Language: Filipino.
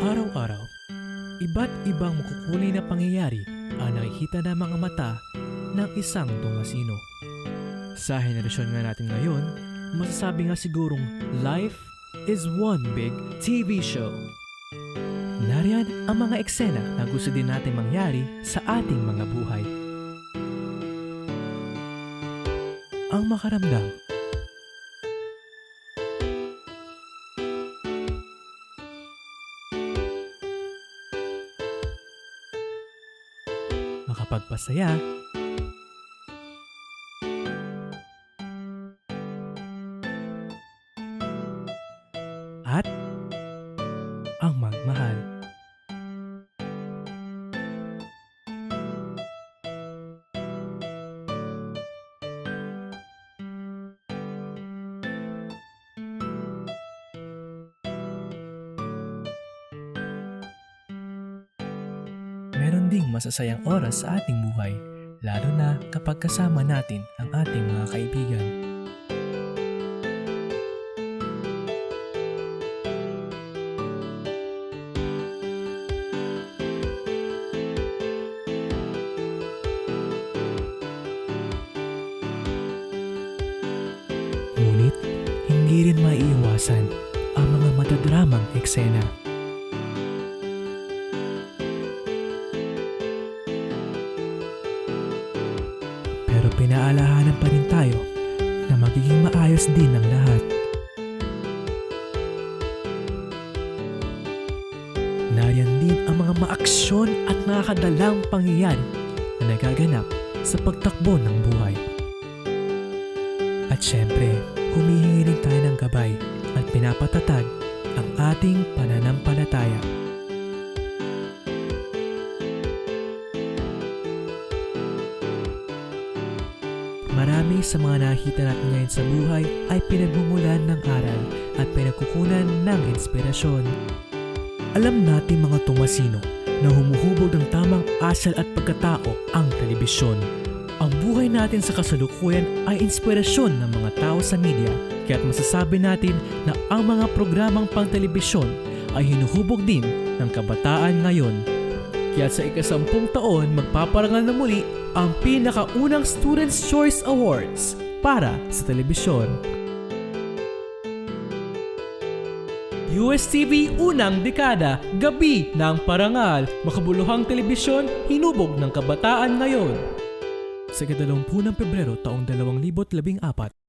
Araw-araw, iba't ibang makukulay na pangyayari ang nakikita ng mga mata ng isang Tomasino. Sa henerasyon nga natin ngayon, masasabi nga sigurong life is one big TV show. Nariyan ang mga eksena na gusto din natin mangyari sa ating mga buhay. Ang makaramdam makapagpasaya, at ang magmahal. Ding masasayang oras sa ating buhay, lalo na kapag kasama natin ang ating mga kaibigan. Ngunit, hindi rin maiiwasan ang mga matadramang eksena. Pinaalahanan pa rin tayo na magiging maayos din ang lahat. Nariyan din ang mga maaksyon at nakakadalang pangyayari na nagaganap sa pagtakbo ng buhay. At syempre, humihingi rin tayo ng gabay at pinapatatag ang ating pananampalataya. Marami sa mga nakikita natin ngayon sa buhay ay pinagmumulan ng aral at pinagkukunan ng inspirasyon. Alam natin mga Tomasino na humuhubog ng tamang asal at pagkatao ang telebisyon. Ang buhay natin sa kasalukuyan ay inspirasyon ng mga tao sa media kaya't masasabi natin na ang mga programang pang-telebisyon ay hinuhubog din ng kabataan ngayon. Kaya sa ikasampung taon magpaparangal na muli ang pinakaunang Student's Choice Awards para sa telebisyon. USTV unang dekada, gabi ng parangal, makabuluhang telebisyon, hinubog ng kabataan ngayon. Sa ikadalawampu ng Pebrero taong 2014,